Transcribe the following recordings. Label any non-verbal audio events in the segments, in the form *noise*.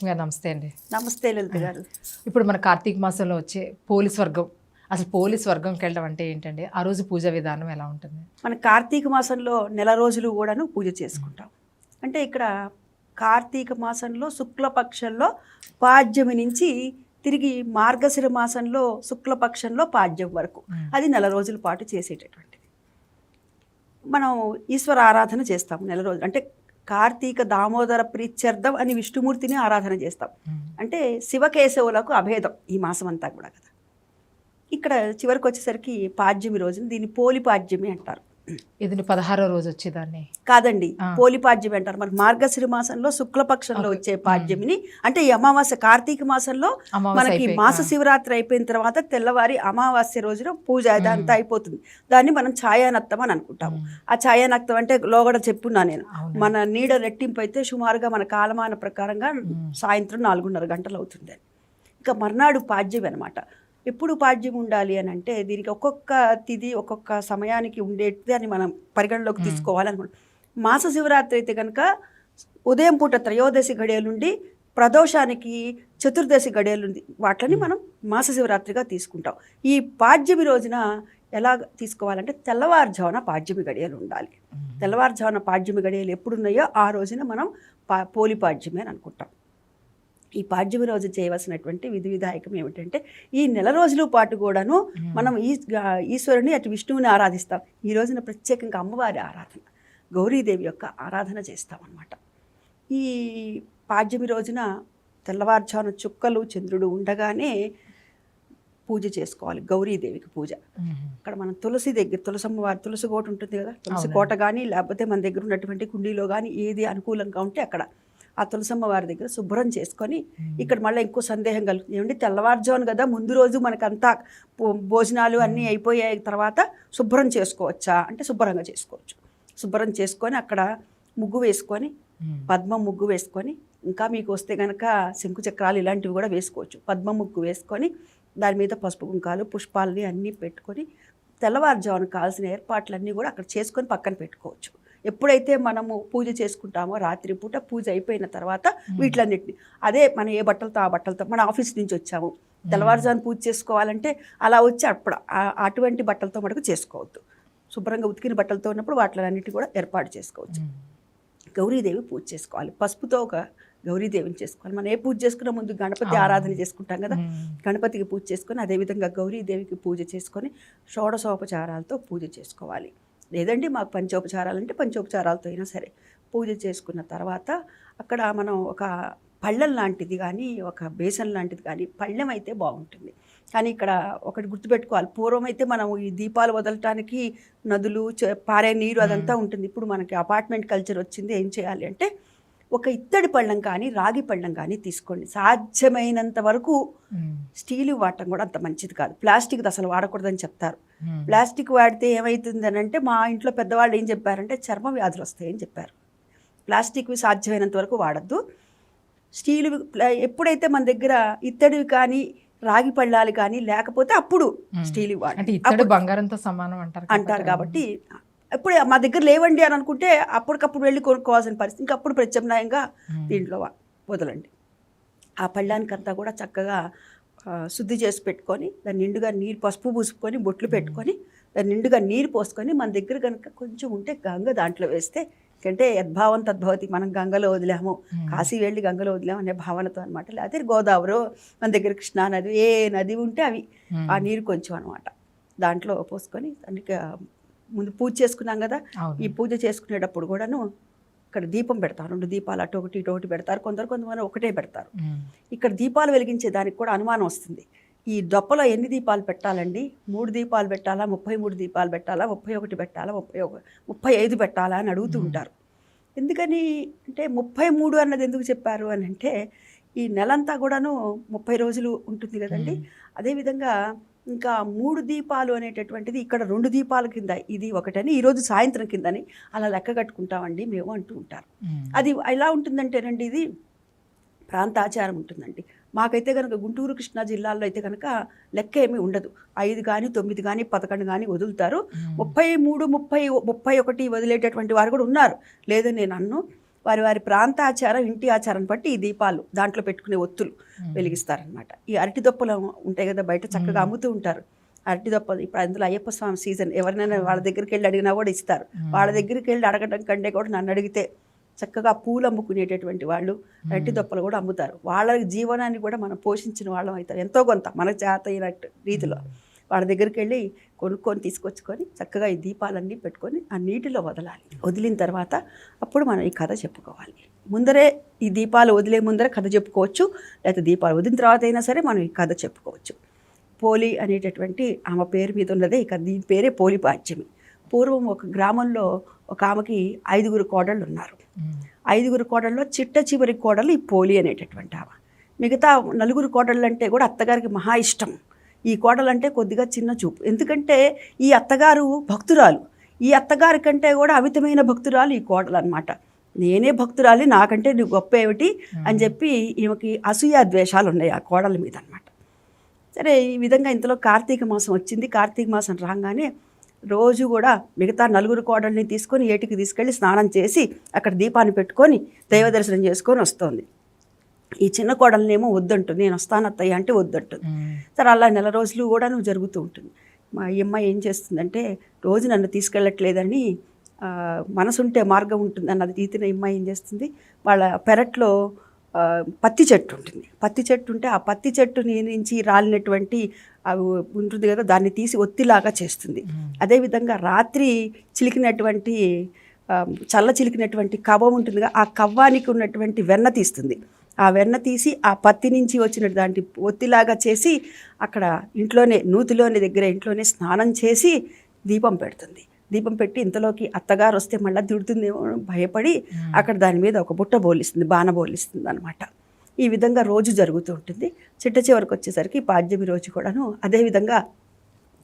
లక్ష్మి గారు నమస్తే అండి. నమస్తే లలిత గారు. ఇప్పుడు మన కార్తీక మాసంలో వచ్చే పోలీస్ వర్గం అసలు పోలీస్ వర్గంకి వెళ్ళడం అంటే ఏంటండి? ఆ రోజు పూజ విధానం ఎలా ఉంటుంది? మన కార్తీక మాసంలో నెల రోజులు కూడాను పూజ చేసుకుంటాం. అంటే ఇక్కడ కార్తీక మాసంలో శుక్లపక్షంలో పాడ్యమి నుంచి తిరిగి మార్గశిర మాసంలో శుక్లపక్షంలో పాడ్యం వరకు. అది నెల రోజుల పాటు చేసేటటువంటిది. మనం ఈశ్వర ఆరాధన చేస్తాం నెల రోజులు. అంటే కార్తీక దామోదర ప్రీత్యర్థం అని విష్ణుమూర్తిని ఆరాధన చేస్తాం. అంటే శివకేశవులకు అభేదం ఈ మాసం అంతా కూడా కదా. ఇక్కడ చివరికి వచ్చేసరికి పాడ్యమి రోజున దీన్ని పోలి పాడ్యమి అంటారు. ఇది పదహారో రోజు వచ్చేదాన్ని కాదండి ఆ. పోలి పాడ్యమి అంటారు మనకి మార్గశిర మాసంలో శుక్లపక్షంలో. వచ్చే పాడ్యమిని అంటే ఈ అమావాస్య కార్తీక మాసంలో మనకి మాస. శివరాత్రి అయిపోయిన తర్వాత తెల్లవారి అమావాస్య రోజున పూజ అదంతా అయిపోతుంది దాన్ని మనం ఛాయానక్తం అని అనుకుంటాము. ఆ ఛాయానక్తం అంటే లోగడ చెప్పున్నా నేను. మన నీడ రెట్టింపు అయితే సుమారుగా మన కాలమాన ప్రకారంగా సాయంత్రం నాలుగున్నర గంటలు అవుతుంది ఇంకా మర్నాడు పాడ్యం అనమాట ఎప్పుడు పాడ్యం ఉండాలి అని అంటే దీనికి ఒక్కొక్క తిథి ఒక్కొక్క సమయానికి ఉండేది అని మనం పరిగణలోకి తీసుకోవాలనుకుంటాం మాస శివరాత్రి అయితే కనుక ఉదయం పూట త్రయోదశి గడియల నుండి ప్రదోషానికి చతుర్దశి గడియలు వాటిని మనం మాస శివరాత్రిగా తీసుకుంటాం. ఈ పాడ్యమి రోజున ఎలా తీసుకోవాలంటే తెల్లవారుజామున పాడ్యమి గడియలు ఉండాలి. తెల్లవారుజామున పాడ్యమి గడియలు ఎప్పుడున్నాయో ఆ రోజున మనం పా పోలి పాడ్యమి అని అనుకుంటాం. ఈ పాడ్యమి రోజు చేయవలసినటువంటి విధి విధాయకం ఏమిటంటే ఈ నెల రోజుల పాటు కూడాను మనం ఈ ఈశ్వరుని అటు విష్ణువుని ఆరాధిస్తాం ఈ రోజున ప్రత్యేకంగా అమ్మవారి ఆరాధన గౌరీదేవి యొక్క ఆరాధన చేస్తాం అన్నమాట ఈ పాడ్యమి రోజున తెల్లవారుజామున చుక్కలు చంద్రుడు ఉండగానే పూజ చేసుకోవాలి గౌరీదేవికి పూజ. అక్కడ మనం తులసి దగ్గర తులసమ్మ వారి తులసి కోట ఉంటుంది కదా తులసి. కోట కానీ లేకపోతే మన దగ్గర ఉన్నటువంటి కుండీలో కానీ ఏది అనుకూలంగా ఉంటే అక్కడ ఆ తులసమ్మ వారి దగ్గర శుభ్రం చేసుకొని ఇక్కడ మళ్ళీ ఇంకో సందేహం కలుగుతుంది ఏమంటే తెల్లవారుజామున కదా ముందు రోజు మనకంతా భోజనాలు అన్నీ అయిపోయాయి. తర్వాత శుభ్రం చేసుకోవచ్చా? అంటే శుభ్రంగా చేసుకోవచ్చు. శుభ్రం చేసుకొని అక్కడ ముగ్గు వేసుకొని. పద్మ ముగ్గు వేసుకొని ఇంకా మీకు వస్తే కనుక శంకు చక్రాలు ఇలాంటివి కూడా వేసుకోవచ్చు. పద్మ ముగ్గు వేసుకొని దాని మీద పసుపు కుంకాలు పుష్పాలని అన్నీ పెట్టుకొని తెల్లవారుజామున కావాల్సిన ఏర్పాట్లన్నీ కూడా అక్కడ చేసుకొని పక్కన పెట్టుకోవచ్చు. ఎప్పుడైతే మనము పూజ చేసుకుంటామో రాత్రి పూట పూజ అయిపోయిన తర్వాత వీటిలన్నిటిని. అదే మనం ఏ బట్టలతో ఆ బట్టలతో మన ఆఫీస్ నుంచి వచ్చాము. తెల్లవారుజామున పూజ చేసుకోవాలంటే అలా వచ్చి అప్పుడు అటువంటి బట్టలతో మటుకు చేసుకోవద్దు. శుభ్రంగా ఉతికిన బట్టలతో ఉన్నప్పుడు వాటిలన్నిటి కూడా ఏర్పాటు చేసుకోవచ్చు. గౌరీదేవి పూజ చేసుకోవాలి. పసుపుతో ఒక గౌరీదేవిని చేసుకోవాలి. మనం ఏ పూజ చేసుకున్న ముందు గణపతి. ఆరాధన చేసుకుంటాం కదా. గణపతికి పూజ చేసుకొని అదేవిధంగా గౌరీదేవికి పూజ చేసుకొని షోడశోపచారాలతో పూజ చేసుకోవాలి. లేదండి మాకు పంచోపచారాలు అంటే పంచోపచారాలతో అయినా సరే. పూజ చేసుకున్న తర్వాత అక్కడ మనం ఒక పళ్ళెం లాంటిది కానీ ఒక బేసన్ లాంటిది కానీ పళ్ళెం అయితే బాగుంటుంది. కానీ ఇక్కడ ఒకటి గుర్తుపెట్టుకోవాలి. పూర్వం అయితే మనం ఈ దీపాలు వదలటానికి నదులు పారే నీరు అదంతా ఉంటుంది. ఇప్పుడు మనకి అపార్ట్మెంట్ కల్చర్ వచ్చింది. ఏం చేయాలి అంటే ఒక ఇత్తడి పళ్ళెం కానీ రాగి పళ్ళెం కానీ తీసుకోండి. సాధ్యమైనంత వరకు. స్టీల్ వాడటం కూడా అంత మంచిది కాదు. ప్లాస్టిక్ అసలు వాడకూడదని చెప్తారు. ప్లాస్టిక్ వాడితే ఏమవుతుంది అని అంటే మా ఇంట్లో పెద్దవాళ్ళు ఏం చెప్పారంటే చర్మ వ్యాధులు వస్తాయని చెప్పారు. ప్లాస్టిక్వి సాధ్యమైనంత వరకు వాడద్దు. స్టీల్ ఎప్పుడైతే మన దగ్గర ఇత్తడివి కానీ రాగి పళ్ళాలు కానీ లేకపోతే అప్పుడు. స్టీల్ అంటే అప్పుడు బంగారంతో సమానం అంటారు అంటారు కాబట్టి ఇప్పుడు మా దగ్గర లేవండి అని అనుకుంటే అప్పటికప్పుడు వెళ్ళి కొనుక్కోవాల్సిన పరిస్థితి. ఇంకా అప్పుడు ప్రత్యామ్నాయంగా. దీంట్లో వదలండి. ఆ పళ్ళానికంతా కూడా చక్కగా శుద్ధి చేసి పెట్టుకొని దాని నిండుగా నీరు పసుపు పూసుకొని బొట్లు పెట్టుకొని దాని నిండుగా నీరు పోసుకొని మన దగ్గర కనుక కొంచెం ఉంటే గంగ దాంట్లో వేస్తే ఎందుకంటే యద్భావం తద్భవతి మనం గంగలో వదిలాము. కాశీ వెళ్ళి గంగలో వదిలాము అనే భావనతో అనమాట లేకపోతే గోదావరి మన దగ్గర కృష్ణా నది ఏ నది ఉంటే అవి. ఆ నీరు కొంచెం అనమాట దాంట్లో పోసుకొని దానికి ముందు పూజ చేసుకున్నాం కదా. ఈ పూజ చేసుకునేటప్పుడు కూడాను ఇక్కడ దీపం పెడతారు. రెండు దీపాలు అటు ఒకటి ఇటు ఒకటి పెడతారు. కొందరు కొంతమంది ఒకటే పెడతారు. ఇక్కడ దీపాలు వెలిగించే దానికి కూడా అనుమానం వస్తుంది. ఈ దొప్పలో ఎన్ని దీపాలు పెట్టాలండి? మూడు దీపాలు పెట్టాలా? ముప్పై మూడు దీపాలు పెట్టాలా? ముప్పై ఒకటి పెట్టాలా? ముప్పై ఒక ముప్పై ఐదు పెట్టాలా అని అడుగుతూ ఉంటారు. ఎందుకని అంటే ముప్పై మూడు అన్నది ఎందుకు చెప్పారు అని అంటే ఈ నెలంతా కూడాను ముప్పై రోజులు ఉంటుంది కదండి. అదేవిధంగా ఇంకా మూడు దీపాలు అనేటటువంటిది ఇక్కడ రెండు దీపాల కింద ఇది ఒకటని ఈరోజు సాయంత్రం కిందని అలా లెక్క కట్టుకుంటామండి మేము అంటూ ఉంటారు. అది ఎలా ఉంటుందంటేనండి ఇది ప్రాంతాచారం ఉంటుందండి. మాకైతే కనుక గుంటూరు కృష్ణా జిల్లాల్లో అయితే కనుక లెక్క ఏమీ ఉండదు. ఐదు కానీ తొమ్మిది కానీ పదకొండు కానీ వదులుతారు. ముప్పై మూడు ముప్పై ముప్పై ఒకటి వదిలేటటువంటి వారు కూడా ఉన్నారు. లేదని నేను అన్ను వారి వారి ప్రాంత ఆచారం ఇంటి ఆచారం బట్టి ఈ దీపాలు దాంట్లో పెట్టుకునే ఒత్తులు వెలిగిస్తారనమాట ఈ అరటి దొప్పలు ఉంటాయి కదా బయట చక్కగా అమ్ముతూ ఉంటారు. అరటి దొప్పలు ఇప్పుడు అందులో అయ్యప్ప స్వామి సీజన్. ఎవరినైనా వాళ్ళ దగ్గరికి వెళ్ళి అడిగినా కూడా ఇస్తారు. వాళ్ళ దగ్గరికి వెళ్ళి అడగడం కంటే కూడా నన్ను అడిగితే చక్కగా పూలు అమ్ముకునేటటువంటి వాళ్ళు అరటి దొప్పలు కూడా అమ్ముతారు. వాళ్ళ జీవనాన్ని కూడా మనం పోషించిన వాళ్ళం అవుతారు. ఎంతో కొంత మన చేత అయినట్టు రీతిలో. వాళ్ళ దగ్గరికి వెళ్ళి కొనుక్కొని తీసుకొచ్చుకొని చక్కగా ఈ దీపాలన్నీ పెట్టుకొని ఆ నీటిలో వదలాలి. వదిలిన తర్వాత అప్పుడు మనం ఈ కథ చెప్పుకోవాలి. ముందరే ఈ దీపాలు వదిలే ముందరే కథ చెప్పుకోవచ్చు. లేకపోతే దీపాలు వదిలిన తర్వాత అయినా సరే మనం ఈ కథ చెప్పుకోవచ్చు. పోలి అనేటటువంటి ఆమె పేరు మీద ఉన్నదే ఇక దీని పేరే పోలి పాడ్యమి. పూర్వం ఒక గ్రామంలో ఒక ఆమెకి ఐదుగురు కోడళ్ళు ఉన్నారు. ఐదుగురు కోడల్లో చిట్ట చివరి కోడలు ఈ పోలి అనేటటువంటి ఆమె. మిగతా నలుగురు కోడళ్ళు అంటే కూడా అత్తగారికి మహా ఇష్టం. ఈ కోడలు అంటే కొద్దిగా చిన్న చూపు. ఎందుకంటే ఈ అత్తగారు భక్తురాలు. ఈ అత్తగారి కంటే కూడా అమితమైన భక్తురాలు ఈ కోడలు అనమాట నేనే భక్తురాలి నాకంటే నువ్వు గొప్ప ఏమిటి అని చెప్పి ఈమెకి అసూయ ద్వేషాలు ఉన్నాయి ఆ కోడల మీద అనమాట సరే ఈ విధంగా ఇంతలో కార్తీక మాసం వచ్చింది. కార్తీక మాసం రాగానే రోజు కూడా మిగతా నలుగురు కోడల్ని తీసుకొని ఏటికి తీసుకెళ్ళి స్నానం చేసి అక్కడ దీపాన్ని పెట్టుకొని దైవ దర్శనం చేసుకొని వస్తుంది. ఈ చిన్న కోడలనేమో వద్దంటుంది నేను వస్తాను అత్తయ్య అంటే వద్దంటుంది. సరే అలా నెల రోజులు కూడా నువ్వు జరుగుతూ ఉంటుంది. మా ఈ అమ్మాయి ఏం చేస్తుందంటే రోజు నన్ను తీసుకెళ్ళట్లేదని మనసుంటే మార్గం ఉంటుంది అన్నది తీతిన ఈ అమ్మాయి ఏం చేస్తుంది వాళ్ళ పెరట్లో పత్తి చెట్టు ఉంటుంది. పత్తి చెట్టు ఉంటే ఆ పత్తి చెట్టు నుంచి రాలినటువంటి అవి ఉంటుంది కదా దాన్ని తీసి ఒత్తిలాగా చేస్తుంది. అదేవిధంగా రాత్రి చిలికినటువంటి చల్ల చిలికినటువంటి కవ్వం ఉంటుందిగా ఆ కవ్వానికి ఉన్నటువంటి వెన్న తీస్తుంది. ఆ వెన్న తీసి ఆ పత్తి నుంచి వచ్చిన దాంటి ఒత్తిలాగా చేసి అక్కడ ఇంట్లోనే నూతిలోని దగ్గర ఇంట్లోనే స్నానం చేసి దీపం పెడుతుంది. దీపం పెట్టి ఇంతలోకి అత్తగారు వస్తే మళ్ళీ తిడుతుందేమో అని భయపడి అక్కడ దాని మీద ఒక బుట్ట బోలిస్తుంది బాణ బోలిస్తుంది అనమాట ఈ విధంగా రోజు జరుగుతూ ఉంటుంది. చిట్ట చివరికి వచ్చేసరికి పాడ్యమి రోజు కూడాను అదేవిధంగా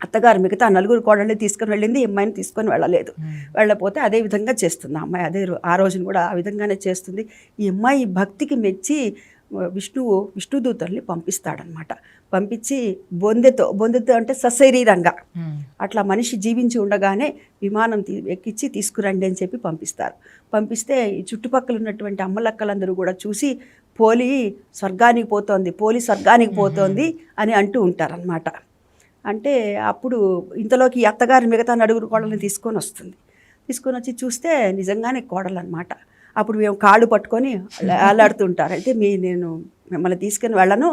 అత్తగారు మిగతా నలుగురు కోడళ్ళని తీసుకొని వెళ్ళింది అమ్మాయిని తీసుకొని వెళ్ళలేదు. వెళ్ళకపోతే అదే విధంగా చేస్తుంది అమ్మాయి. అదే ఆ రోజున కూడా ఆ విధంగానే చేస్తుంది. ఈ అమ్మాయి భక్తికి మెచ్చి విష్ణువు విష్ణుదూతల్ని పంపిస్తాడనమాట పంపించి బొందెతో బొందెతో అంటే సశరీరంగా. అట్లా మనిషి జీవించి ఉండగానే విమానం ఎక్కించి తీసుకురండి అని చెప్పి పంపిస్తారు. పంపిస్తే ఈ చుట్టుపక్కల ఉన్నటువంటి అమ్మలక్కలందరూ కూడా చూసి పోలి స్వర్గానికి పోతోంది పోలి స్వర్గానికి పోతోంది అని అంటూ ఉంటారనమాట అంటే అప్పుడు ఇంతలోకి ఈ అత్తగారి మిగతా నలుగురు కోడల్ని తీసుకొని వస్తుంది. తీసుకొని వచ్చి చూస్తే నిజంగానే కోడలు అనమాట అప్పుడు మేము కాళ్ళు పట్టుకొని వేలాడుతుంటారు *laughs* అయితే మీ నేను మిమ్మల్ని తీసుకొని వెళ్ళను.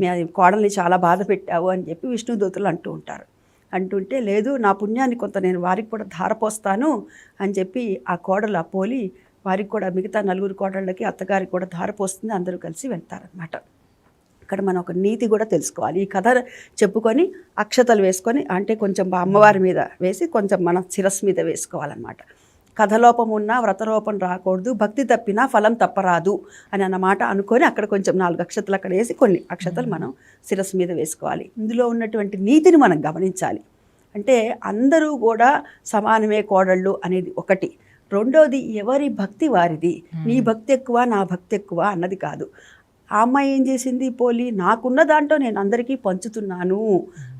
మీ కోడల్ని చాలా బాధ పెట్టావు అని చెప్పి విష్ణుదూతలు అంటూ ఉంటారు. అంటుంటే లేదు నా పుణ్యాన్ని కొంత నేను వారికి కూడా ధారపోస్తాను అని చెప్పి ఆ కోడలు ఆ పోలి వారికి కూడా మిగతా నలుగురు కోడళ్ళకి అత్తగారికి కూడా ధారపోస్తుంది. అందరూ కలిసి వెళ్తారనమాట ఇక్కడ మనం ఒక నీతి కూడా తెలుసుకోవాలి. ఈ కథ చెప్పుకొని అక్షతలు వేసుకొని అంటే కొంచెం అమ్మవారి మీద వేసి కొంచెం మన శిరస్సు మీద వేసుకోవాలన్నమాట. కథలోపం ఉన్నా వ్రతలోపం రాకూడదు భక్తి తప్పినా ఫలం తప్పరాదు అని అన్నమాట అనుకొని అక్కడ కొంచెం నాలుగు అక్షతలు అక్కడ వేసి కొన్ని అక్షతలు మనం శిరస్సు మీద వేసుకోవాలి. ఇందులో ఉన్నటువంటి నీతిని మనం గమనించాలి. అంటే అందరూ కూడా సమానమే కోడళ్ళు అనేది ఒకటి. రెండోది ఎవరి భక్తి వారిది? నీ భక్తి ఎక్కువ నా భక్తి ఎక్కువ అన్నది కాదు. ఆ అమ్మాయి ఏం చేసింది పోలి? నాకున్న దాంట్లో నేను అందరికీ పంచుతున్నాను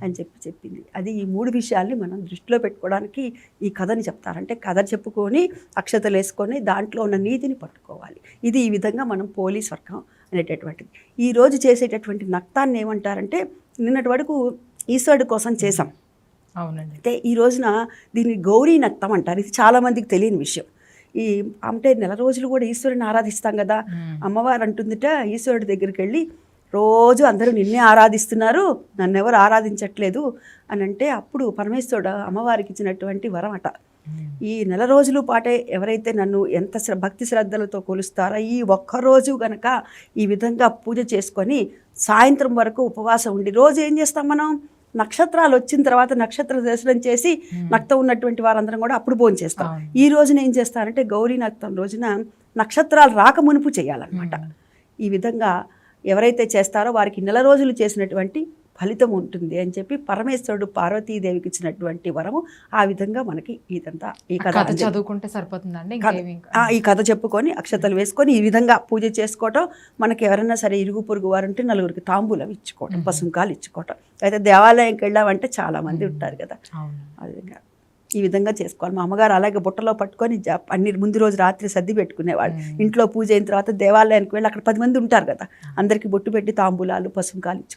అని చెప్పి చెప్పింది. అది ఈ మూడు విషయాల్ని మనం దృష్టిలో పెట్టుకోవడానికి ఈ కథని చెప్తారంటే కథ చెప్పుకొని అక్షతలు వేసుకొని దాంట్లో ఉన్న నీతిని పట్టుకోవాలి. ఇది ఈ విధంగా మనం పోలీస్ వర్గం అనేటటువంటిది. ఈ రోజు చేసేటటువంటి నక్తాన్ని ఏమంటారంటే నిన్నటి వరకు ఈశ్వరుడి కోసం చేసాం అవునండి. అయితే ఈ రోజున దీన్ని గౌరీ నక్తం అంటారు. ఇది చాలామందికి తెలియని విషయం. ఈ అంటే నెల రోజులు కూడా ఈశ్వరుని ఆరాధిస్తాం కదా. అమ్మవారు అంటుందిట ఈశ్వరుడి దగ్గరికి వెళ్ళి రోజు అందరూ నిన్నే ఆరాధిస్తున్నారు నన్ను ఎవరు ఆరాధించట్లేదు అని అంటే అప్పుడు పరమేశ్వరుడు అమ్మవారికి ఇచ్చినటువంటి వరం అట ఈ నెల రోజులు పాటే ఎవరైతే నన్ను ఎంత భక్తి శ్రద్ధలతో కొలుస్తారో ఈ ఒక్కరోజు గనక ఈ విధంగా పూజ చేసుకొని సాయంత్రం వరకు ఉపవాసం ఉండి రోజు ఏం చేస్తాం మనం? నక్షత్రాలు వచ్చిన తర్వాత నక్షత్ర దర్శనం చేసి నక్తం ఉన్నటువంటి వారందరం కూడా అప్పుడు భోజనం చేస్తాం. ఈ రోజున ఏం చేస్తారంటే గౌరీ నక్తం రోజున నక్షత్రాలు రాక మునుపు చేయాలన్నమాట. ఈ విధంగా ఎవరైతే చేస్తారో వారికి నెల రోజులు చేసినటువంటి ఫలితం ఉంటుంది అని చెప్పి పరమేశ్వరుడు పార్వతీదేవికి ఇచ్చినటువంటి వరము ఆ విధంగా మనకి ఇదంతా ఈ కథ. చదువుకుంటే సరిపోతుందండి ఈ కథ చెప్పుకొని అక్షతలు వేసుకొని ఈ విధంగా పూజ చేసుకోవటం మనకి ఎవరైనా సరే ఇరుగు పొరుగు వారు ఉంటే నలుగురికి తాంబూలం ఇచ్చుకోవటం పసుంకాలు ఇచ్చుకోవటం. అయితే దేవాలయంకి వెళ్ళామంటే చాలా మంది ఉంటారు కదా. ఆ విధంగా ఈ విధంగా చేసుకోవాలి. మా అమ్మగారు అలాగే బుట్టలో పట్టుకొని జ- అన్ని ముందు రోజు రాత్రి సర్ది పెట్టుకునేవాళ్ళు. ఇంట్లో పూజ అయిన తర్వాత దేవాలయానికి వెళ్ళి అక్కడ పది మంది ఉంటారు కదా. అందరికి బొట్టు పెట్టి తాంబూలాలు పసుపు కాలు ఇచ్చుకుని